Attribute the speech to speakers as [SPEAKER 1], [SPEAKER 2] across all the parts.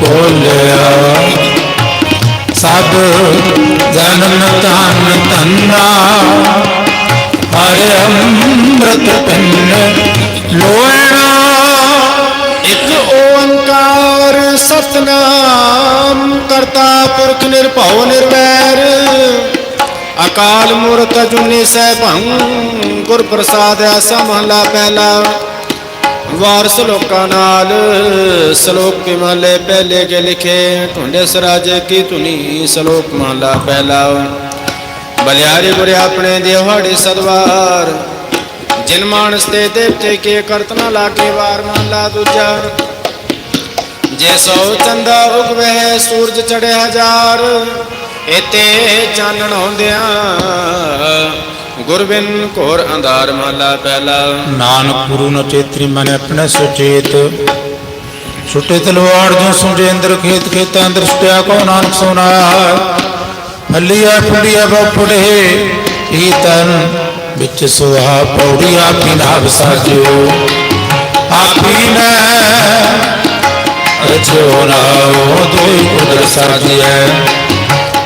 [SPEAKER 1] ਖੋਲਿਆ ਸਭ ਜਨਮ ਤਨ ਤੰਨਾ ਹਰਿ ਅੰਮ੍ਰਿਤ ਪਿੰਨ ਲੋਇਣਾ।
[SPEAKER 2] ਇੱਕ ਓੰਕਾਰ ਸਤਨਾਮ, ਕਰਤਾ ਪੁਰਖ ਨਿਰਭਉ ਨਿਰਵੈਰ। ਅਕਾਲ ਮੂਰਤ ਅਜੂਨੀ ਸੈਭੰ ਗੁਰ ਪ੍ਰਸਾਦ ਆਸਾ ਮਹਲਾ ਪਹਿਲਾ। ਵਾਰਸ ਲੋਕਾਂ ਨਾਲ, ਸ਼ਲੋਕ ਮਹਲੇ ਪਹਿਲੇ ਕੇ ਲਿਖੇ ਢੂੰਡੇ ਸਰਾਜੇ ਕੀ ਧੁਨੀ, ਸ਼ਲੋਕ ਮਹਲਾ ਪਹਿਲਾ। ਬਲਿਆਰੇ ਗੁਰੇ ਆਪਣੇ ਦਿਹਾੜੇ ਸਦਵਾਰ, ਜਿਨ ਮਾਨਸ ਤੇ ਦੇਵਤੇ ਕੇ ਕਰਤਨਾ ਲਾਗੇ ਵਾਰ ਮਹਲਾ ਦੂਜਾ। ਜੇ ਸੋ ਚੰਦਾ ਉਗਵੇ, ਸੂਰਜ ਚੜੇ ਹਜ਼ਾਰ ਇਤੇ ਚਾਨਣ ਹੁੰਦਿਆਂ ਗੁਰਬਿਨ ਘੋਰ ਅੰਧਾਰ ਮਹਲਾ ਪਹਿਲਾ।
[SPEAKER 1] ਨਾਨਕ ਗੁਰੂ ਨ ਚੇਤਰੀ ਮਨ ਆਪਣੇ ਸੁਚੇਤ। ਛੁੱਟੇ ਤਲਵਾਰ ਜੋ ਸੁਝੇ ਅੰਦਰ ਖੇਤ ਖੇਤਾਂ ਦ੍ਰਿਸ਼ਟਿਆ ਕੋ ਨਾਨਕ ਸੁਨਾਇਆ ਹੱਲੀਆ ਫੁੱਲੀਆ ਬਪੜੇ ਈ ਤਨ ਵਿੱਚ ਸੁਹਾ ਪੌੜੀ ਆਪੀ ਨਾਭ ਸਾਜਿਓ। ਆਪੀ ਨੇ ਰਚਿਓ ਨਾਉ ਦੋਈ ਕੁਦਰ ਸਾਜਿਐ।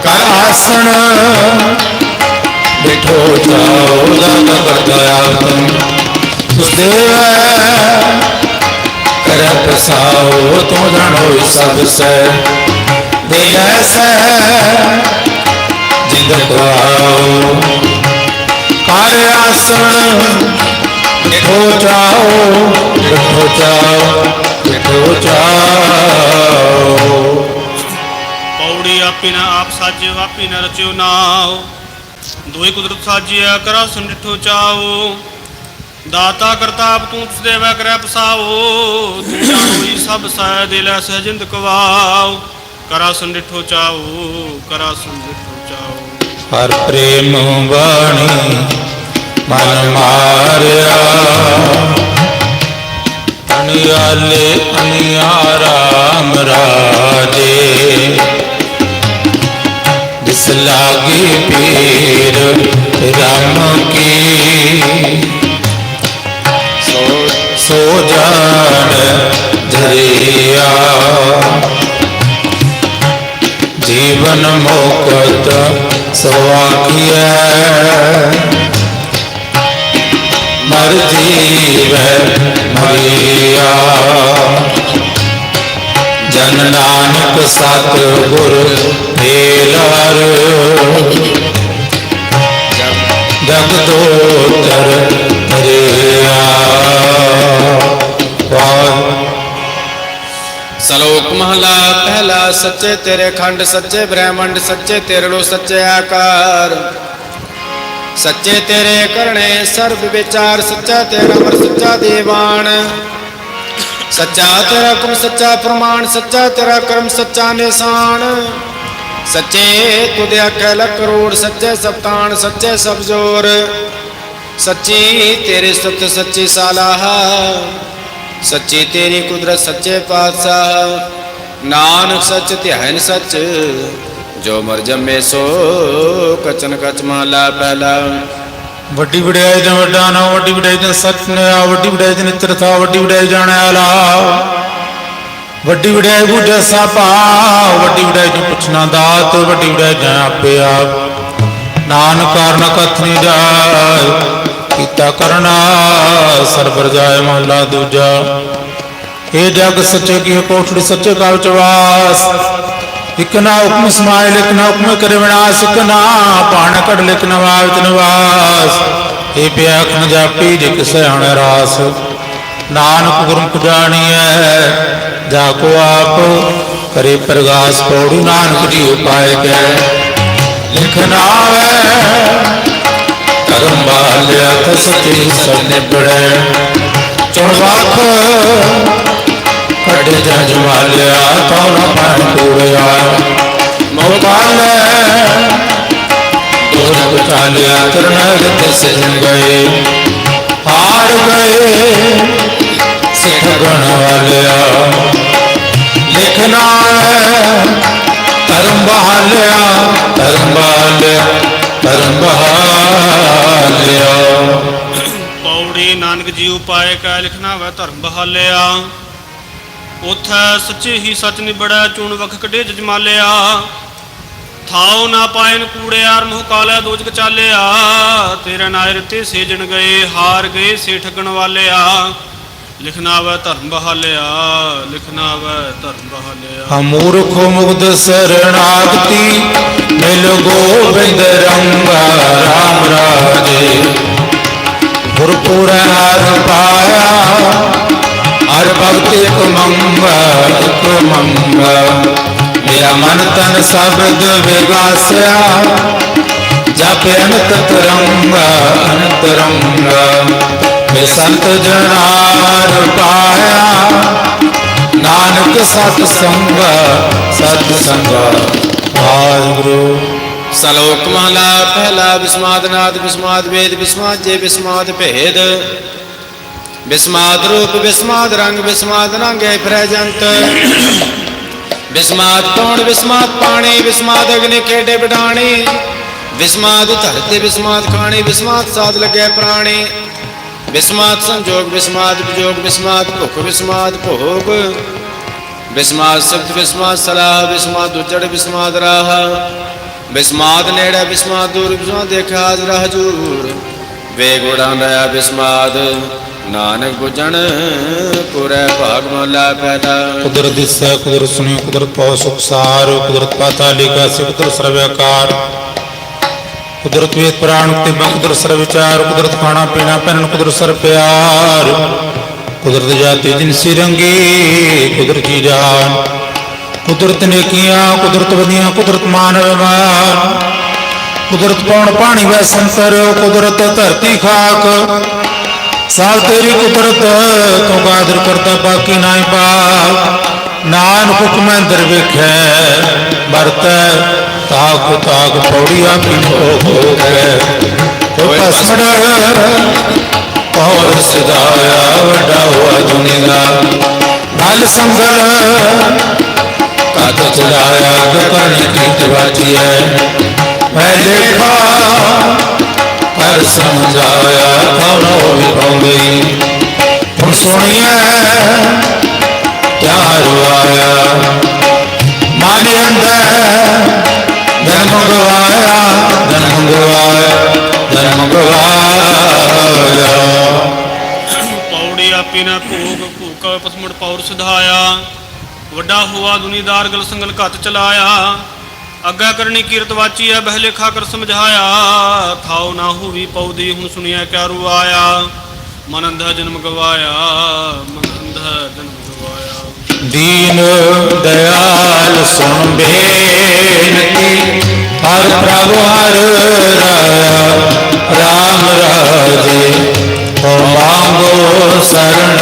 [SPEAKER 1] ਕਰ ਆਸਣ ਬਿਠੋ ਜਾਓ ਦਾਨ ਕਰਦਿਆ ਤੁਮ ਸੁਦੇਵ ਕਰ ਪਸਾਓ ਤੋ ਜਾਣੋ ਸਭ ਸੈ ਦੇ ਐਸੈ ਜਿੰਦ ਕਵਾਓ ਕਰ ਆਸਣ, ਬਿਠੋ ਜਾਓ ਬਿਠੋ ਜਾਓ ਬਿਠੋ ਜਾਓ।
[SPEAKER 3] ਪੌੜੀ ਆਪੇ ਨਾ ਆਪ ਸਾਜਿਓ, ਆਪੇ ਨਾ ਰਚਿਓ ਨਾਉ। ਦੋਈ ਕੁਦਰਤ ਸਾਜਿਆ ਕਰਾ ਸੰਡਿਠੋ ਚਾਓ ਦਾਤਾ ਕਰਤਾਪ ਤੂੰ ਤਿਸ ਦੇਵੈ ਕਰੈ ਪਸਾਓ। ਤੂੰ ਜਾਣੋਈ ਸਭ ਸੈ ਦਿਲੈ ਸਹਿਜਿੰਦ ਕਵਾਉ ਕਰਾ ਸੰਡਿਠੋ ਚਾਓ ਕਰਾ ਸੰਡਿਠੋ ਚਾਓ
[SPEAKER 1] ਹਰ ਪ੍ਰੇਮ ਬਾਣੀ ਮਨ ਮਾਰਿਆ। ਅਨਿਆਲੇ ਅਨਿਆਰਾਮ ਰਾਜੇ। ਜਿਸ ਲਾਗੇ ਪੀਰ ਰਾਮ ਕੀ
[SPEAKER 2] ਸੋ
[SPEAKER 1] ਸੋ ਜਾਣ ਧਰਿਆ ਜੀਵਨ ਮੁਕਤ ਸਵਾਖੀਐ। ਮਰ ਜੀਵੈ ਮਰਿਆ। ਜਨ ਨਾਨਕ ਸਤ ਗੁਰ ਮੇਲਰ ਜਗ ਹਰਿਆ।
[SPEAKER 2] ਸਲੋਕ ਮਹਲਾ, ਪਹਿਲਾ ਸੱਚੇ ਤੇਰੇ ਖੰਡ, ਸੱਚੇ ਬ੍ਰਹਮੰਡ, ਸੱਚੇ ਤੇਰੇ ਲੋ ਸੱਚੇ ਆਕਾਰ। ਸੱਚੇ ਤੇਰੇ ਕਰਨੇ ਸਰਬ ਵਿਚਾਰ, ਸੱਚਾ ਤੇਰਾ ਅਮਰ ਸੱਚਾ ਦੇਵਾਨ। ਸੱਚਾ ਤੇਰਾ ਹੁਕਮ ਸੱਚਾ ਪ੍ਰਮਾਣ, ਸੱਚਾ ਤੇਰਾ ਕਰਮ, ਸੱਚਾ ਨਿਸ਼ਾਨ। ਸੱਚੇ ਤੁਧ ਆਖੈ ਕਰੋੜ ਸੱਚੇ ਸਪਤਾਨ, ਸੱਚੇ ਸਭ ਜੋਰ। ਸੱਚੀ ਤੇਰੇ ਸਤ, ਸੱਚੀ ਸਾਲਾਹ। ਸੱਚੀ ਤੇਰੀ ਕੁਦਰਤ, ਸੱਚੇ ਪਾਤਸ਼ਾਹ। ਨਾਨਕ ਸੱਚ, ਧਿਆਨ ਸੱਚ। ਜੋ ਮਰ ਜੰਮੇ ਸੋ, ਕਚਨ ਕਚ ਮਹਲਾ ਪਹਿਲਾ।
[SPEAKER 1] ਵੱਡੀ ਵਡਿਆਈ ਦਾ ਵੱਡਾ ਨਾ, ਵੱਡੀ ਵਡਿਆਈ ਦਾ ਸੱਚ ਨੇ ਆ ਵੱਡੀ ਵਡਿਆਈ ਦਾ ਨਿਤਰ ਥਾ ਕਾਰਨ ਕਥ ਨਹੀਂ ਜਾਏ, ਕੀਤਾ ਕਰਨਾ ਸਰਬਰ ਜਾਏ ਮਹਲਾ ਦੂਜਾ। ਇਹ ਜਗ ਸੱਚੇ ਕੀ ਕੋਠੜੀ ਸੱਚੇ ਕਾਲ ਵਾਸ ਇਕ ਨਾ ਹੁਕਮ ਸਮਾਇ ਲਿਖ ਨਾ ਹੁਕਮ ਕਰੇ ਵਿਨਾਸ਼, ਇਕ ਨਾ ਪਾਣ ਕੜ ਲਿਖ ਨਵਾਵਤ ਨਿਵਾਸ। ਇਹ ਪਿਆਖ ਨ ਜਾਪੀ ਜੇ ਕਿਸੈ ਰਾਸ, ਨਾਨਕ ਗੁਰਮੁਖ ਜਾਣੀਐ, ਜਾ ਕੋ ਆਪ ਕਰੇ ਪ੍ਰਗਾਸ, ਪੌੜੀ ਨਾਨਕ ਜੀ ਉਪਾਇ ਕੈ। ਲਿਖ ਕਰਮ ਬਾਲਿਆ, ਤਸਤੀ ਸਭ ਨਿਬੜੈ। ਕੜੇ ਜਜ ਵਾਲਿਆ ਤਉ ਨ ਪਾਣ ਪੂਰਿਆ ਦੋਰ ਚਾਲਿਆ ਤਰਣ ਸਜਣ ਗਏ। ਹਾਰ ਗਏ, ਸਿੱਖ ਗਣ ਵਾਲਿਆ। ਲਿਖਣਾ ਧਰਮ ਬਹਾਲਿਆ ਧਰਮ ਬਹਾਲਿਆ ਧਰਮ ਬਹਾਲਿਆ।
[SPEAKER 3] ਪੌੜੀ ਨਾਨਕ ਜੀ ਉਪਾਏ ਕੈ ਲਿਖਣਾ ਵੈ ਧਰਮ ਬਹਾਲਿਆ। ਉਥੈ ਸੱਚੇ ਹੀ ਸੱਚ ਨਿਬੜੈ, ਚੂਣ ਵਖ ਕਢੇ ਜਜਮਾਲਿਆ। ਥਾਉ ਨਾ ਪਾਇਨ ਕੂੜਿਆਰ ਮੁਹ ਕਾਲਾ ਦੋਜਕ ਚਾਲਿਆ। ਤੇਰੇ ਨਾਇਰ ਤੇ ਸੇਜਣ ਗਏ, ਹਾਰ ਗਏ ਸੇ ਠਗਣ ਵਾਲਿਆ। ਲਿਖਣਾ ਵੈ ਧਰਮ ਬਹਾਲਿਆ ਲਿਖਣਾ ਵੈ ਧਰਮ ਬਹਾਲਿਆ।
[SPEAKER 1] ਅਮੂਰਖ ਮੁਗਧ ਸਰਣਾਗਤੀ, ਮਿਲ ਗੋਬਿੰਦ ਰੰਗ ਰਾਮ ਰਾਜੇ। ਗੁਰਪੁਰ ਹਰ ਪਾਇਆ ਹਰ ਭਗਤੀ ਕੋ ਮੰਗ ਮੇਰਾ ਮਨ ਤਨ ਸਬਦ ਵਿਗਾਸਿਆ, ਜਪ ਅਨੰਤ ਤਰੰਗ, ਅਨੰਤ ਰੰਗ। ਮੇ ਸੰਤ ਜਨਾਰ ਪਾਇਆ, ਨਾਨਕ ਸਤ ਸੰਗ ਸਤ ਸੰਗ। ਵਾਹਿਗੁਰੂ।
[SPEAKER 2] ਸਲੋਕ ਮਹਲਾ ਪਹਿਲਾ ਬਿਸਮਾਦ, ਨਾਦ, ਬਿਸਮਾਦ, ਵੇਦ, ਬਿਸਮਾਦ, ਜੇ ਬਿਸਮਾਦ, ਭੇਦ। ਬਿਸਮਾਦ ਰੂਪ, ਬਿਸਮਾਦ ਰੰਗ, ਬਿਸਮਾਦ ਰੰਗੇ ਫਿਰੈ ਜੰਤ ਬਿਸਮਾਦ ਕੌਣ ਬਿਸਮਾਦ ਪਾਣੀ, ਬਿਸਮਾਦ ਅਗਨੀ ਖੇਡੇ ਬਿਡਾਣੀ ਬਿਸਮਾਦ ਧਰਤੇ, ਬਿਸਮਾਦ ਖਾਣੀ, ਬਿਸਮਾਦ ਸਾਧ ਲੱਗੇ ਪ੍ਰਾਣੀ। ਬਿਸਮਾਦ ਸੰਜੋਗ, ਬਿਸਮਾਦ ਵਿਜੋਗ, ਬਿਸਮਾਦ ਭੁਖ, ਬਿਸਮਾਦ ਭੋਗ। ਬਿਸਮਾਦ ਸਬਦ ਬਿਸਮਾਦ ਸਲਾਹ, ਬਿਸਮਾਦ ਉਜੜ, ਬਿਸਮਾਦ ਰਾਹ। ਬਿਸਮਾਦ ਨੇੜੇ, ਬਿਸਮਾਦ ਦੂਰ, ਬਿਸਮਾਦ ਦੇਖਾ ਹਾਜ਼ਰ, ਹਜੂਰ। ਵੇਗੁੜਾਂ ਦਇਆ ਬਿਸਮਾਦ। ਨਾਨਕ ਬੁਝਣ ਪੁਰੈ ਭਾਗ ਮਹਲਾ ਪਹਿਲਾ
[SPEAKER 1] ਕੁਦਰਤ ਦਿਸੈ ਕੁਦਰਤ ਸੁਨਿਓ ਕੁਦਰਤ ਪਉ ਸੁਖ ਕੁਦਰਤ ਪਾਤਾ ਲਿਖਾ ਸੇ ਸਰਵਿਆਕਾਰ ਕੁਦਰਤ ਵੇਦ ਪ੍ਰਾਣ ਤੇ ਕੁਦਰਤ ਸਰਵ ਵਿਚਾਰ, ਕੁਦਰਤ ਖਾਣਾ ਪੀਣਾ ਪਹਿਨਣ ਕੁਦਰਤ ਸਰ ਪਿਆਰ। ਕੁਦਰਤ ਜਾਤੀ ਜਿਨਸੀ ਰੰਗੀ ਕੁਦਰਤ ਜੀ ਜਾਨ। ਕੁਦਰਤ ਨੇਕੀਆਂ, ਕੁਦਰਤ ਵਧੀਆਂ, ਕੁਦਰਤ ਮਾਨ ਵਿਮਾਨ ਕੁਦਰਤ ਪੌਣ ਪਾਣੀ ਵੈ ਸੰਤਰ, ਕੁਦਰਤ ਧਰਤੀ ਖਾਕ। ਸਾਲ ਤੇਰੀ ਕੁਦਰਤ ਤੂੰ ਗਾਦਰ ਕਰਤਾ ਬਾਕੀ ਨਾਹੀ ਪਾਕ ਨਾਨਕ ਹੁਕਮੈ ਦਰ ਵੇਖੈ, ਵਰਤੈ ਤਾਕ ਤਾਕ ਪੌੜੀਆਂ ਕੀ ਹੋ ਹੋ ਗਏ ਤੋ ਕਸੜ ਪੌਰ ਸਦਾਇਆ ਵੱਡਾ ਹੋਆ ਦੁਨੀਆ। ਨਾਲ ਸੰਗਲ ਕਤ ਚਲਾਇਆ ਦੁਕਾਨੀ ਕੀ ਤਵਾਜੀ ਹੈ। ਮੈਂ ਦੇਖਾ ਪਰ ਸਮਝਾਇਆ ਕੌਣੋ ਵੀ ਹੁਣ ਸੁਣੀਐ, ਪਿਆਰ ਆਇਆ ਮਨ ਅੰਦਰ ਜਨਮ ਗਵਾਇਆ ਜਨਮ ਗਵਾਇਆ ਜਨਮ ਗਵਾਇਆ
[SPEAKER 3] ਪੌੜੀ ਆਪੀ ਨਾ ਭੂਕ ਭੂਕਾ ਪਸਮੜ ਪੌਰ ਸਿਧਾਇਆ। ਵੱਡਾ ਹੋਆ ਦੁਨੀਦਾਰ ਗਲ ਸੰਗਲ ਘਤ ਚਲਾਇਆ। ਅੱਗਾ ਕਰਨੀ ਕੀਰਤ ਵਾਚੀ ਐ ਬਹਿ ਲੇਖਾ ਕਰ ਸਮਝਾਇਆ। ਥਾਉ ਨਾ ਹੋਵੀ ਪੌਦੀ ਹੁਣ ਸੁਣਿਆ ਕਿਆ ਰੂ ਆਇਆ। ਮਨ ਅੰਧਾ ਜਨਮ ਗਵਾਇਆ ਮਨ ਅੰਧਾ ਜਨਮ ਗਵਾਇਆ।
[SPEAKER 1] ਦੀਨ ਦਇਆਲ ਸੁਣ ਬੇਨਤੀ ਹਰ ਪ੍ਰਭ ਹਰ ਰਾਮ ਰਾਜੇ। ਹੋ ਮੰਗੋ ਸਰਣ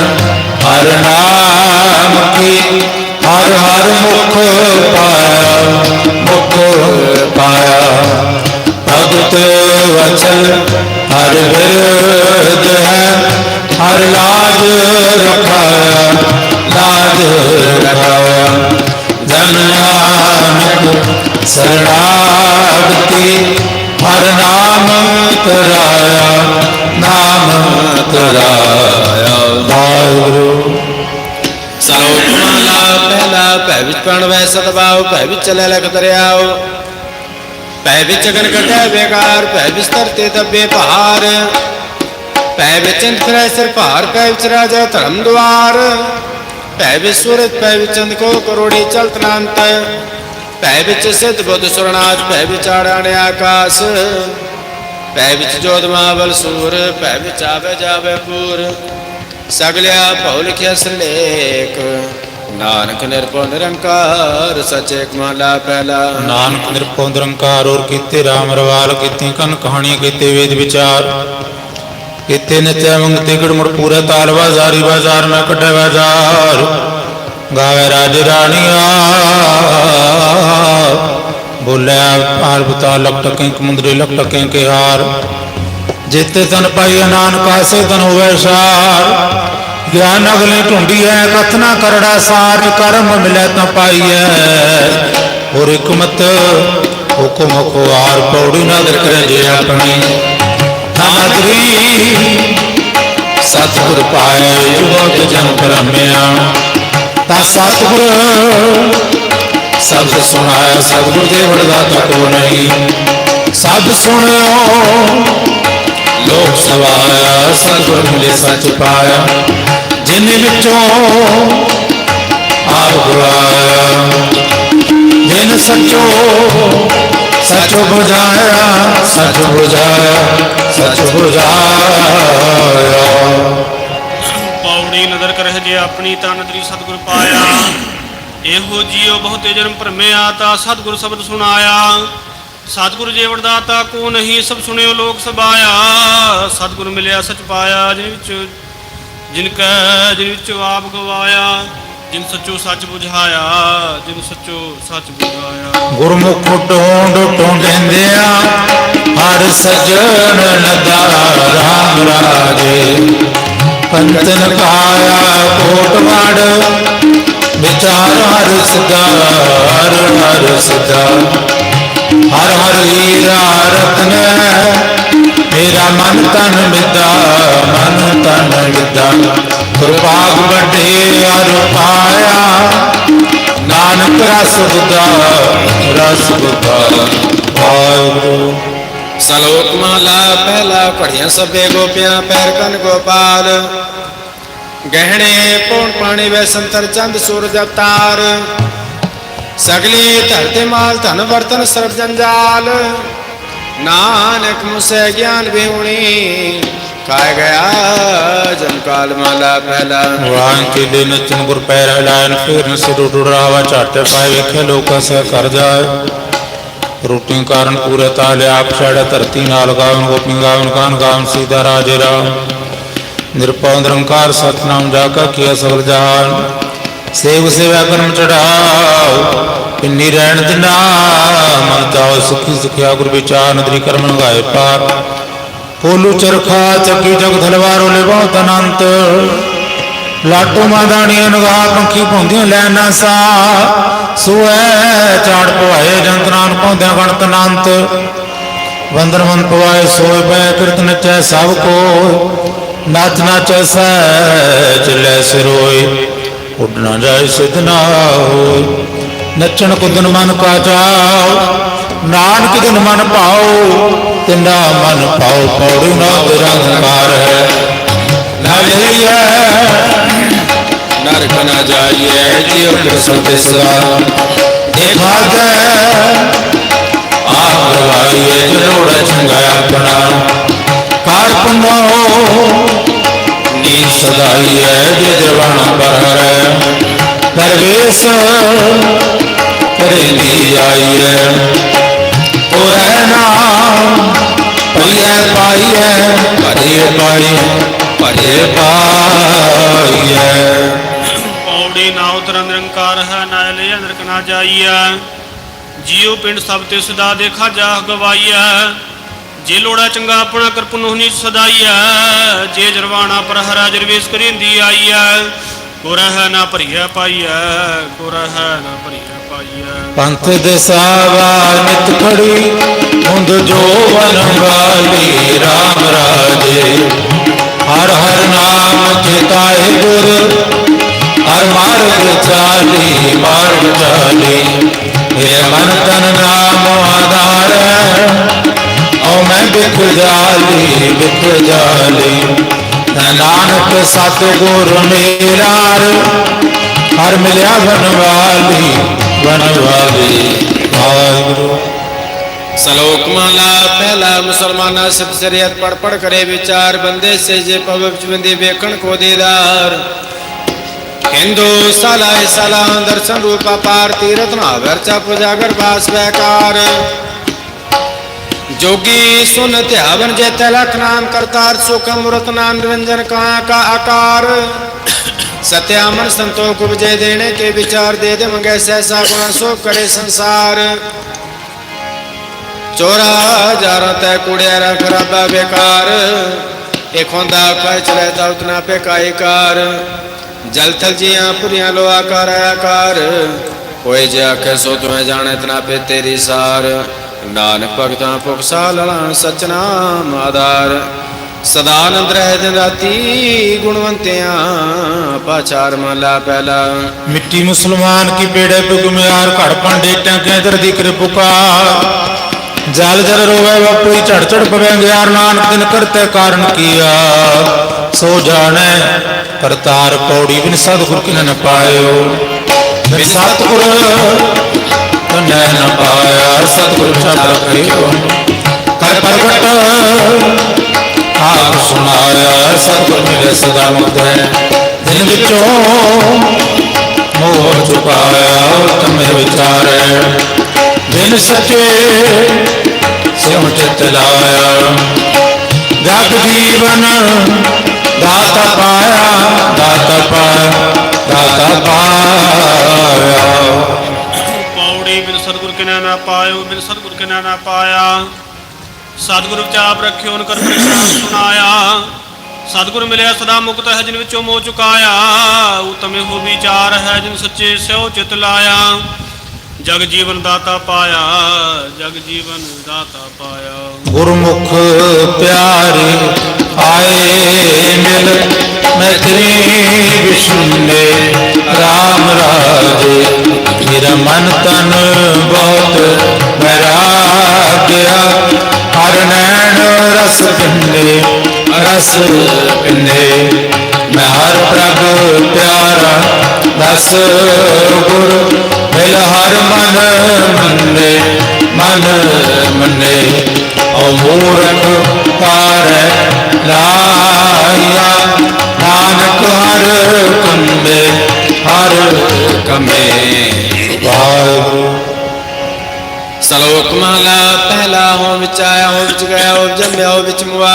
[SPEAKER 1] ਹਰ ਨਾਮ ਪਾਇਆ। ਭਗਤ ਵਚਨ ਹਰ ਵਿਰਦ ਹੈ, ਹਰ ਲਾਜ ਰਖਾਇਆ ਲਾਜ ਰਖਾਇਆ। ਜਨ ਨਾਨਕ ਸਰਣਾਗਤੀ ਹਰ ਨਾਮ ਤਰਾਇਆ ਨਾਮ ਤਰਾਇਆ ਵਾਹਿਗੁਰੂ।
[SPEAKER 2] ਸਲੋਕ ਭੈ ਵਿੱਚ ਪਣ ਵੈ ਸਤਬਾਉ ਭੈ ਵਿੱਚ ਚਲੇ ਲਖ ਦਰਿਆਉ ਭੈ ਵਿੱਚ ਅਗਨ ਕੱਢੈ ਬੇਕਾਰ ਭੈ ਵਿੱਚ ਧਰਤੇ ਦੱਬੇ ਭਾਰ ਭੈ ਵਿੱਚ ਅੰਤ ਸਿਰ ਭਾਰ ਭੈ ਵਿੱਚ ਰਾਜਾ ਧਰਮ ਦੁਆਰ ਭੈ ਵਿੱਚ ਸੂਰਜ ਭੈ ਵਿੱਚ ਚੰਦ ਕੋ ਕਰੋੜੀ ਚਲਤ ਨਾੰਤ ਭੈ ਵਿੱਚ ਸਿੱਧ ਬੁੱਧ ਸੁਰਨਾਥ ਭੈ ਵਿੱਚ ਆੜਾਣ ਆਕਾਸ ਭੈ ਵਿੱਚ ਜੋਧ ਮਹਾਬਲ ਸੂਰ ਭੈ ਵਿੱਚ ਆਵੇ ਜਾਵੇ ਪੂਰ ਸਗਲਿਆ ਭਉ ਲਿਖਿਆ ਸਿਰਲੇਖ ਨਾਨਕ ਨਿਰਭਉ ਨਿਰੰਕਾਰ, ਸਚੇ ਕਮਾਲਾ ਪਹਿਲਾ।
[SPEAKER 1] ਨਾਨਕ ਨਿਰਭਉ ਨਿਰੰਕਾਰ ਔਰ ਕੀਤੇ ਰਾਮ ਰਵਾਲ, ਕੀਤੇ ਕਨ ਕਹਾਣੀਆਂ ਕੀਤੇ ਵੇਦ ਵਿਚਾਰ। ਕੀਤੇ ਨਿਤਿਆ ਮੰਗਤੇ ਗੜ ਮੁੜ ਪੂਰਾ ਤਾਲ, ਬਾਜ਼ਾਰੀ ਬਾਜ਼ਾਰ ਮੈਂ ਕੱਢੇ ਬਾਜ਼ਾਰ। ਗਾਵੇ ਰਾਜ ਰਾਣੀਆਂ, ਬੋਲਿਆ ਹਾਲ ਬਤਾ ਲਕ ਟਕੇ ਕਮੁੰਦਰੇ ਲਕ ਟਕੇ ਕੇ ਹਾਰ। ਜਿੱਤੇ ਤਨ ਪਾਈ ਨਾਨਕ, ਆਸੇ ਤਨ ਹੋਵੇ ਸਾਰ। ਗਿਆਨ ਅਗਲੇ ਢੂੰਡੀ ਹੈ ਕਥਨਾ ਕਰੜਾ ਸਾਰ ਕਰਮ ਮਿਲੇ ਤਾਂ ਪਾਈਐ। ਹੋਰ ਇੱਕ ਹੁਕਮ ਖੁਆਰ ਪੌੜੀ ਨਾ ਕਰੇ ਜੇ ਆਪਣੀ। ਨਾਦਰੀ, ਸਤਿਗੁਰ ਪਾਏ ਜੁਗਤ ਜਨ ਪਰਮਿਆ ਤਾ ਸਤਿਗੁਰ ਸਬਦ ਸੁਣਾਇਆ, ਸਤਿਗੁਰ ਦੇ ਵਡਦਾਤਾ ਕੋ ਨਹੀਂ। ਸਭ ਸੁਣਿਓ, ਲੋਕ ਸਵਾਇਆ ਸਤਿਗੁਰ ਮਿਲੇ ਸੱਚ ਪਾਇਆ। ਜਿਨ ਵਿੱਚੋਂ ਆਪ ਗੁਰਾਇਆ ਜਿਨ ਸੱਚੋ, ਸੱਚ ਬੁਝਾਇਆ ਸੱਚ ਬੁਝਾਇਆ ਸੱਚ ਬੁਝਾਇਆ।
[SPEAKER 3] ਪੌੜੀ ਨਦਰ ਕਰਹਿ ਜੇ ਆਪਣੀ ਤਨ ਤਰੀ ਸਤਿਗੁਰ ਪਾਇਆ। ਇਹੋ ਜੀਉ ਬਹੁਤੇ ਜਨਮ ਭਰਮਿਆ ਤਾ ਸਤਿਗੁਰ ਸ਼ਬਦ ਸੁਣਾਇਆ। ਸਤਿਗੁਰ ਜੇ ਵਰਦਾਤਾ ਕੋ ਨਹੀਂ ਸਭ ਸੁਣਿਓ ਲੋਕ ਸਬਾਇਆ ਸਤਿਗੁਰ ਮਿਲਿਆ ਸਚ ਪਾਇਆ ਜਿਨ ਵਿੱਚ ਜਿਨ ਕੈ, ਜਿਨ ਵਿੱਚ ਆਪ ਗਵਾਇਆ, ਜਿਨ ਸੱਚੋ ਸੱਚ ਬੁਝਾਇਆ, ਜਿਨ ਸੱਚੋ ਸੱਚ ਬੁਝਾਇਆ।
[SPEAKER 1] ਗੁਰਮੁਖ ਟੋਂਡ ਟੋਂਡਿੰਦਿਆ, ਹਰ ਸਜਣ ਲਦਾ ਰਾਮ ਰਾਜੇ। ਪੰਤਨ ਕਾਇਆ ਕੋਟ ਵਿਚਾਰ ਹਰ ਸਦਾ ਹਰ ਹਰ ਸਦਾ ਹਰ ਹਰ ਹੀਰਾ ਰਤਨ ਮੇਰਾ ਮਨ ਤਨ ਮਿੱਦਾ, ਮਨ ਤਨ ਮਿੱਦਾ ਕਿਰਪਾਗ ਵੱਡੇ ਅਰ ਪਾਇਆ, ਨਾਨਕ ਰਸ ਬੁੱਧਾ ਰਸ ਬੁੱਧਾ। ਵਾਹਿਗੁਰੂ।
[SPEAKER 2] ਸਲੋਕ ਮਾਲਾ ਪਹਿਲਾ ਘੜੀਆਂ ਸਭੇ ਗੋਪੀਆਂ, ਪੈਰ ਕਨ ਗੋਪਾਲ। ਗਹਿਣੇ ਪੌਣ ਪਾਣੀ ਵੈ ਸੰਤਰ ਚੰਦ ਸੂਰਜ ਅਵਤਾਰ। ਸਗਲੇ ਧਰਤੇ ਮਾਲ ਧਨ ਵਰਤਨ ਸਰਬ ਜੰਜਾਲ। ਨਾਨਕ ਮੁਸੇ ਗਿਆਨ ਵਿਹੁਣੀ ਕਾਇ ਗਿਆ ਜਨ ਕਾਲ ਮਾਲਾ ਪਹਿਲਾ।
[SPEAKER 1] ਵਾਂ ਕੇ ਦੇ ਨਚਨ ਗੁਰ ਪੈਰ ਲਾਇਨ ਫੇਰ ਨ ਸਿਰ ਉਡਰਾਵਾ ਝਾਟੇ ਪਾਏ ਵੇਖੇ ਲੋਕਾਂ ਸੇ ਕਰ ਜਾਏ। ਰੋਟੀ ਕਾਰਨ ਪੂਰੇ ਤਾਲੇ ਆਪ ਛੜ ਧਰਤੀ ਨਾਲ ਗਾਵਨ ਗੋਪੀ ਗਾਵਨ ਕਾਨ ਗਾਵਨ ਸੀਤਾ ਰਾਜੇ ਰਾਮ। ਨਿਰਪਉ ਨਿਰੰਕਾਰ ਸਤਨਾਮ ਜਾ ਕਾ ਕੀਆ ਸਗਲ ਜਾਨ ਸੇਵ ਸੇਵਾ ਕਿੰਨੀ ਰਹਿਣ ਦਿਨਾ ਮਨ ਜਾਓ ਸੁਖੀ ਸੁਖਿਆ ਗੁਰ ਵਿਚਾਰ ਨਦਰੀ ਕਰਮ ਲਗਾਏ ਪਾਰ ਕੋਲੂ ਚਰਖਾ ਚੱਕੀ ਜਗ ਥਲਵਾਰੋ ਲੈ ਬਹੁਤ ਅਨੰਤ। ਲਾਟੂ ਮਾਦਾਣੀਆਂ ਨਗਾ ਪੰਖੀ ਭੌਂਦੀਆਂ ਲੈ ਨਾ ਸਾ। ਸੁਐ ਝਾੜ ਪਵਾਏ ਜੰਤਰਾਂ ਨੂੰ ਪਾਉਂਦਿਆਂ ਗਣਤ ਅਨੰਤ। ਵੰਦਰ ਮਨ ਪਵਾਏ ਸੋਏ ਪੈ ਕਿਰਤ ਨਚੈ ਸਭ ਕੋ। ਨੱਚ ਨਾਚੈ ਸਹਿ ਚਲੇ ਸਿਰੋਏ, ਉੱਡ ਨਾ ਜਾਏ ਸਿਧ ਨਾ ਹੋਏ। ਨੱਚਣ ਕੁਦਨ ਮਨ ਕਾ ਨਾਨਕ ਦਿਨ ਮਨ ਪਾਓ, ਤਿੰਨਾ ਮਨ ਪਾਓ, ਪੌੜੀ ਨਾ ਨਿਰੰਕਾਰ ਹੈ। ਨਾ ਲਈਐ
[SPEAKER 2] ਨਰਕ ਨਾ ਜਾਈਏ ਜਿਉ ਕਿਰਸਨ ਤਿਸਾ
[SPEAKER 1] ਦੇਖਾ ਦੇ ਆਪ ਜਨੋੜ ਚੰਗਾ ਆਪਣਾ। ਕਾਰ ਪੁੰਨੋ ਨੀ ਸਦਾਈਏ ਜੇ ਜਵਾਨ ਪਰ ਪਰਵੇਸ਼ ਕਰੇ ਆਈਏ ਉਰੇ ਨਾ ਪਈਏ ਪਾਈਏ ਭਰੇ ਪਾਈਏ ਭਰੇ ਪਾਈਏ
[SPEAKER 3] ਪੌੜੀ ਨਾ ਉਤਰ ਨਿਰੰਕਾਰ ਹੈ, ਨਾ ਲੈ ਨਰਕ ਨਾ ਜਾਈਐ। ਜੀਉ ਪਿੰਡ ਸਭ ਤੇ ਸਦਾ ਦੇਖਾ ਜਾ ਗਵਾਈਐ। ਜੇ ਲੋੜਾ ਚੰਗਾ ਆਪਣਾ ਕਰਪਨ ਹੋਣੀ ਸਦਾਈਐ। ਜੇ ਜਰਵਾਣਾ ਪਰ ਹਰਾ ਜਰਵੇਸ ਕਰਿੰਦੀ ਆਈਐ। ਕੋ ਨਾ ਭਰੀਐ ਪਾਈਐ ਕੋ ਨਾ ਭਰੀਐ ਪਾਈਐ।
[SPEAKER 1] ਪੰਥ ਦਸਾਵਾ ਨਿਤ ਖੜੀ ਹੁੰਦ ਜੋ ਵਾਲੀ RAM ਰਾਜੇ। ਹਰ ਹਰ ਨਾਮ ਚਿਤਾਏ ਗੁਰ, ਹਰ ਮਾਰਗ ਚਾਲੀ ਮਾਰਗ ਚਾਲੀ। ਮੇਰੇ ਮਨ ਤਨ ਨਾਮ ਆਧਾਰ ਓ ਮੈਂ ਬਿਖ ਜਾਲੀ ਬਿਖ ਜਾਲੀ। ਨਾਨਕ ਸਤ ਗੁਰ ਮੇਰਾਰ, ਹਰ ਮਿਲਿਆ ਵਨਵਾਲੀ ਵਨਵਾਲੀ ਵਾਹਿਗੁਰੂ।
[SPEAKER 2] ਸਲੋਕ ਮਾਲਾ, ਪਹਿਲਾ ਮੁਸਲਮਾਨਾ ਸਿਧ ਸ਼ਰੀਅਤ ਪੜ ਪੜ ਕਰੇ ਵਿਚਾਰ, ਬੰਦੇ ਸੇ ਜੇ ਪਵਕ ਚਵੰਦੇ ਵੇਖਣ ਕੋ ਦੇਦਾਰ। ਹਿੰਦੂ ਸਲਾਇ ਸਲਾ, ਦਰਸ਼ਨ ਰੂਪਾ ਪਾਰ ਤੀਰਥ ਨਾ ਵਰਚਾ ਪੁਜਾਗਰ ਬਾਸ ਬੈਕਾਰ ਜੋਗੀ ਸੁਨ ਧਿਆਵਨ ਜੇਤੇ ਲਖ ਨਾਮ ਕਰਤਾਰ, ਸੁਖ ਮੁਰਤ ਨਾਮ ਨਿਰੰਜਨ ਕਾ ਕਾ ਆਕਾਰ। ਸਤਿਆਮਨ ਸੰਤੋਖ ਉਪਜੇ ਦੇਣੇ, ਕੇ ਵਿਚਾਰ ਦੇ ਦੇ ਮੰਗੇ ਸਹਿਸਾ ਗੁਣਾ ਸੋ ਕਰੇ ਸੰਸਾਰ। ਚੋਰਾ ਜਾਰਾ ਤੈ ਕੁੜਿਆ ਰ ਖਰਾਬਾ ਬੇਕਾਰ। ਇਹ ਖੋਂਦਾ ਕਰ ਚਲੇ ਤਾ ਉਤਨਾ ਪੇ ਕਾਇ ਕਾਰ ਜਲ ਥਲ ਜੀਆਂ ਪੁਰੀਆਂ ਲੋ ਆਕਾਰ ਆਕਾਰ। ਹੋਏ ਜੇ ਆਖੇ ਸੋ ਤੁਮੇ ਜਾਣੇ ਤਨਾ ਪੇ ਤੇਰੀ ਸਾਰ। ਨਾਨਕ ਭਗਤਾਂ ਪੁਖਸਾ ਲਲਣ ਸਚਨਾਮ ਆਧਾਰ। ਸਦਾਨੰਦ ਰਹਿ ਦਿਨ ਰਾਤੀ ਗੁਣਵੰਤਿਆਂ ਪਾਚਾਰ ਮਲਾ ਪਹਿਲਾ।
[SPEAKER 1] ਮਿੱਟੀ ਮੁਸਲਮਾਨ ਕੀ ਪੇੜੇ ਬੁਗਮਿਆਰ ਘੜ ਪੰਡੇ ਟਾਂਕੇ ਦਰ ਦੀ ਕਿਰਪੁਕਾ ਜਲ ਜਲ ਰੋਵੇ ਬਾਪੂਈ ਝੜ ਝੜ ਪਵੇ ਗਿਆਰ ਨਾਨਕ ਦਿਨ ਕਰਤੇ ਕਾਰਨ ਕੀਆ ਸੋ ਜਾਣੈ, ਕਰਤਾਰ ਪੌੜੀ ਬਿਨ ਸਤਿਗੁਰ ਕਿਨ ਪਾਇਓ। ਬਿਨ ਸਤਿਗੁਰ ਸੁਣੈ ਨ ਪਾਇਆ ਸਤਿਗੁਰ ਸ਼ਬਦ ਕਰਿਓ ਕਰ ਪ੍ਰਗਟ, ਆਪ ਸੁਣਾਇਆ ਸਤਿਗੁਰ ਮੇਰੇ ਸਦਾ ਮੁਕਤ ਹੈ। ਵਿੱਚੋਂ ਮੋਹ ਚੁਕਾਇਆ ਤੁਮੇ ਵਿਚਾਰੈ। ਦਿਨ ਸਚੇ ਸਿਉ ਚਿਤ ਲਾਇਆ। ਜਗ ਜੀਵਨ ਦਾਤਾ ਪਾਇਆ ਦਾਤਾ ਪਾਇਆ ਦਾਤਾ ਪਾਇਆ।
[SPEAKER 3] ਪੌੜੀ ਬਿਨ ਸਤਿਗੁਰ ਕਿਨੈ ਨਾ ਪਾਇਓ, ਬਿਨ ਸਤਿਗੁਰ ਕਿਨੈ ਨਾ ਪਾਇਆ। ਸਤਿਗੁਰ ਵਿਚਾਪ ਰਖਿਓ ਨ ਕਰ ਪ੍ਰਸ਼ਾਦ ਸੁਨਾਇਆ ਸਤਿਗੁਰ ਮਿਲਿਆ ਸਦਾ ਮੁਕਤ ਹੈ ਜਿਨ ਵਿੱਚੋਂ ਮੋਹ ਚੁਕਾਇਆ। ਉਤਮੇ ਹੋ ਵਿਚਾਰ ਹੈ ਜਿਨ ਸੱਚੇ ਸਿਓ ਚਿਤ ਲਾਇਆ। ਜਗ ਜੀਵਨ ਦਾਤਾ ਪਾਇਆ, ਜਗ ਜੀਵਨ ਦਾਤਾ ਪਾਇਆ।
[SPEAKER 1] ਗੁਰਮੁਖ ਪਿਆਰੇ ਆਏ ਮਿਲ ਮੈਤਰੀ ਵਿਸ਼ੁੰਨੇ RAM ਰਾਜੇ ਮੇਰਾ ਮਨ ਤਨ ਬਹੁਤ ਵੈਰਾਗਿਆ ਹਰ ਨੈਣ ਰਸ ਪਿੰਨੇ ਰਸ ਪਿੰਨੇ ਮੈਂ ਹਰ ਪ੍ਰਭ ਪਿਆਰਾ ਦਸ ਗੁਰ ਮਿਲ ਹਰ ਮਨ ਮੰਨੇ ਮਨ ਮੰਨੇ ਓ ਮੂਰਖ ਪਾਰੈ ਲਾਇਆ ਨਾਨਕ ਹਰ ਕੰਮੇ ਹਰ ਕੰਮੇ ਵਾਹਿਗੁਰੂ
[SPEAKER 2] ਸਲੋਕ ਮਹਲਾ ਪਹਿਲਾ ਹੋਂ ਵਿੱਚ ਆਇਆ ਹੋਂ ਵਿੱਚ ਗਿਆ ਹੋਂ ਜੰਮਿਆ ਹੋਂ ਵਿੱਚ ਮੁਆ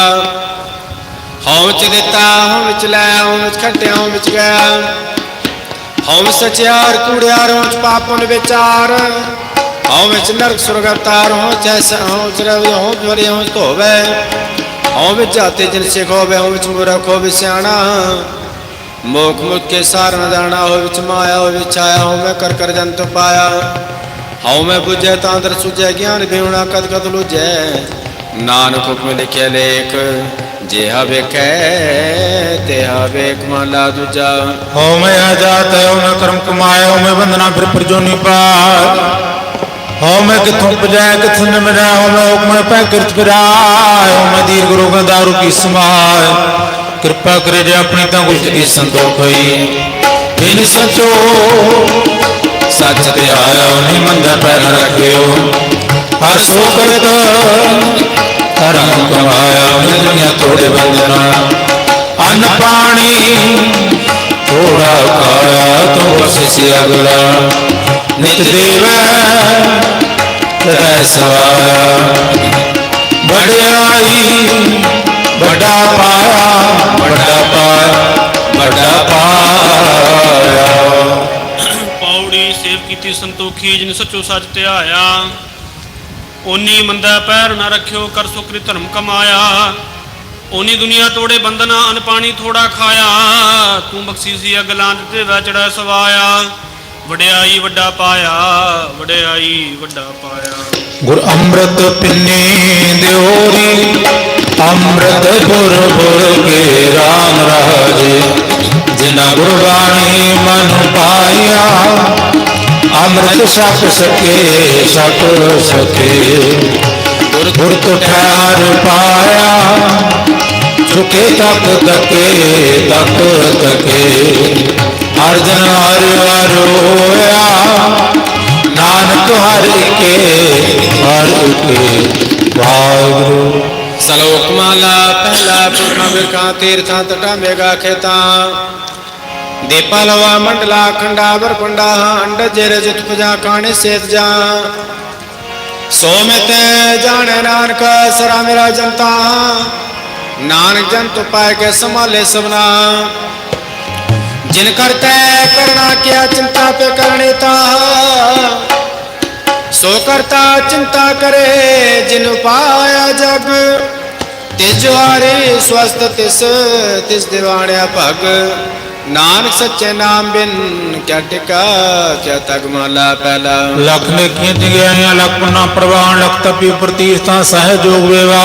[SPEAKER 2] ਹੋਂ ਵਿੱਚ ਦਿੱਤਾ ਹੋਂ ਵਿੱਚ ਲਾਇਆ ਹੋਂ ਵਿੱਚ ਖੱਟਿਆ ਹੋਂ ਵਿੱਚ ਗਿਆ ਹੋਂ ਸਚਿਆਰ ਕੂੜਿਆਰ ਹੋਂ ਵਿੱਚ ਪਾਪਨ ਵਿਚਾਰ ਹੋਂ ਵਿੱਚ ਨਰਕ ਸੁਰਗ ਅਵਤਾਰ ਹੋਂ ਚੈਸ ਹੋਂ ਵਿੱਚ ਹੋਂ ਵਿੱਚ ਹੋਂ ਧੋਵੇ ਹੋਂ ਵਿੱਚ ਜਾਤੇ ਜਿਨ ਸਿਖ ਹੋਵੇ ਹੋਂ ਵਿੱਚ ਮੂਰਖ ਹੋਵੇ ਸਿਆਣਾ। ਮੋਖ ਮੁਖ ਕੇ ਸਾਰ ਨ ਜਾਣਾ ਹੋਵੇ ਵਿੱਚ ਮਾਇਆ ਹੋਵੇ ਵਿੱਚ ਆਇਆ ਹੋਂ ਮੈਂ ਕਰ ਕਰ ਜੰਤ ਪਾਇਆ। ਹਉ ਮੈਂ 부ਜੈ ਤਾਂ ਅੰਦਰ ਸੁਝੈ, ਗਿਆਨ ਬਿਉਣਾ ਕਦ ਕਦ ਲੁਜੈ ਨਾਨਕ ਹੁਕਮ ਲਿਖਿਆ ਲੇਖ, ਜਿਹਾ ਵੇਖੈ, ਤਿਹਾ ਵੇਖ ਮਹਲਾ ਦੂਜਾ।
[SPEAKER 1] ਹੋ ਮੈਂ ਆਜਾਤ ਹੋ ਮੈਂ ਕਰਮ ਕਮਾਇਆ ਹੋ ਮੈਂ ਬੰਦਨਾ ਫਿਰ ਪ੍ਰਜੋਨੀ ਪਾਰ ਹੋ, ਮੈਂ ਕਿਥੋਂ ਪਜਾਇ ਕਿਥੋਂ ਨਿਮਰਿਆ ਹੋ, ਮੈਂ ਹੁਕਮ ਪੈ ਕਿਰਤ ਫਿਰਾਇ ਹੋ, ਮੈਂ ਦੀਰ ਗੁਰੂ ਕਾ ਦਾਰੂ ਕੀ ਸਮਾਇ। ਕਿਰਪਾ ਕਰੇ ਜੇ ਆਪਣੀ ਤਾਂ ਗੁਰਤ ਦੀ ਸੰਤੋਖ ਹੋਈ। ਬਿਨ ਸਚੋ, ਸੱਚ ਤੇ ਆਇਆ, ਨਹੀਂ ਮੰਦਾ ਪੈਰ ਰੱਖਿਓ। ਹਰ ਸੋ ਕਰਤ ਕਰਮ ਕਮਾਇਆ ਮੈਂ ਦੁਨੀਆ ਤੋੜੇ ਬੰਦਨਾ। ਅੰਨ ਪਾਣੀ, ਥੋੜਾ ਖਾਇਆ, ਤੋ ਬਸੇ ਅਗਲਾ। ਨਿਤ ਦੇਵੈ ਤੈ ਸਵਾਇਆ ਵਡਿਆਈ, ਵੱਡਾ ਪਾਇਆ ਵੱਡਾ ਪਾਇਆ ਵੱਡਾ ਪਾਇਆ।
[SPEAKER 3] ਪੌੜੀ ਸੇਵ ਕੀਤੀ ਸੰਤੋਖੀ, ਜਿਨ ਸੱਚੋ ਸੱਚ ਧਿਆਇਆ। ਓਨੀ ਮੰਦਾ ਪੈਰ ਨਾ ਰੱਖਿਓ, ਕਰ ਸੁਕਰੀ ਧਰਮ ਕਮਾਇਆ। ਓਨੀ ਦੁਨੀਆ ਤੋੜੇ ਬੰਦਨਾ ਅਨ ਪਾਣੀ ਥੋੜਾ ਖਾਇਆ। ਤੂੰ ਬਖਸ਼ੀ ਸੀ ਅਗਲਾਂ ਤੇ ਵਚੜਾ ਸਵਾਇਆ। ਵਡਿਆਈ ਵੱਡਾ ਪਾਇਆ, ਵਡਿਆਈ ਵੱਡਾ ਪਾਇਆ।
[SPEAKER 1] ਗੁਰ ਅੰਮ੍ਰਿਤ ਪਿੰਨੇ ਦਿਓਰੀ, ਅੰਮ੍ਰਿਤ ਗੁਰ ਗੁਰ ਕੇ RAM ਰਾਜੇ। ਜਿਨਾ ਗੁਰਬਾਣੀ ਮਨ ਪਾਇਆ, ਅੰਮ੍ਰਿਤ ਛਕ ਸਕੇ ਛਕ ਸਕੇ। ਗੁਰ ਗੁਰ ਤੋਂ ਠਹਿਰ ਪਾਇਆ ਝੁਕੇ ਤੱਕ ਤਕੇ ਤੱਕ ਤਕੇ। ਹਰ ਜਨ ਹਰ
[SPEAKER 2] ਤੀਰਥਾਂ ਤਟਾ ਮੇਗਾ ਖੇਤਾਂ। ਦੀਪਾ ਲਵਾ ਮੰਡਲਾ ਖੰਡਾਵਰ ਪੰਡਾ ਅੰਡ ਜੇਰ ਜਿਤ ਪਜਾ, ਕਾਣੇ ਸੇਤ ਜਾ। ਸੋ ਮੈਂ ਤੇ ਜਾਣੇ ਨਾਨਕ, ਸਰਾ ਮੇਰਾ ਜਨਤਾ। ਨਾਨਕ ਜੰਤ ਪਾਏ ਕੇ ਸੰਭਾਲੇ ਸਭਨਾ। ਜਿਨ ਕਰਤੈ ਕਰਣਾ ਕਿਆ, ਚਿੰਤਾ ਪੇ ਕਰਨੇ ਤਾ। ਸੋ ਕਰਤਾ ਚਿੰਤਾ ਕਰੇ, ਜਿਨ ਪਾਇਆ ਜਗ। ਤਿਜ ਵਾਰੇ ਸਵਸਤ ਤਿਸ ਤਿਸ ਦਿਵਾਣਿਆ ਭਗ। ਨਾਨਕ ਸੱਚੇ ਨਾਮ ਬਿਨ ਕਿਆ ਟਿਕਾ, ਕਿਆ ਤਗ ਮਾਲਾ ਪਹਿਲਾ
[SPEAKER 1] ਲਖ ਨੇਕੀਆਂ ਜਗਿਆਈਆਂ ਲਖ ਪੁਨਾ ਪ੍ਰਵਾਨ, ਲਖ ਤਪੀ ਪ੍ਰਤੀਸਤਾਂ ਸਹਿ ਜੋਗ ਵੇਵਾ।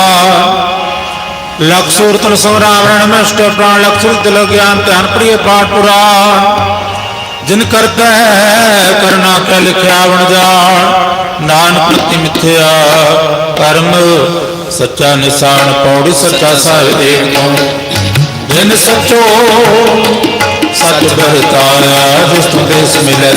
[SPEAKER 1] ਲਖ ਸੂਰਤਨ ਸੰਗਰਾਮ ਮਸ਼ਟ ਪ੍ਰਾਣ, ਲਖ ਸੁਰ ਦਿਲ ਗਿਆਨ, ਧਿਆਨ ਪ੍ਰਿय ਪਾਠ ਪੁਰਾਣ ਜਿਨ ਕਰਤਾ ਹੈ, ਕਰਨਾ ਕੈ ਲਿਖਿਆ ਬਣ ਜਾਣ ਨਾਨਕ ਪ੍ਰਤੀ ਮਿਥਿਆ, ਕਰਮ ਸੱਚਾ ਨਿਸ਼ਾਨ ਪੌੜੀ ਸੱਚਾ ਸਾਹਿਬ ਦੇਖ ਤੋਂ ਜਿਨ ਸਚੋ ਸਚ ਬਰਤਾਇਆ ਜਿਸ ਤੋਂ ਦੇਸ ਮਿਲੇ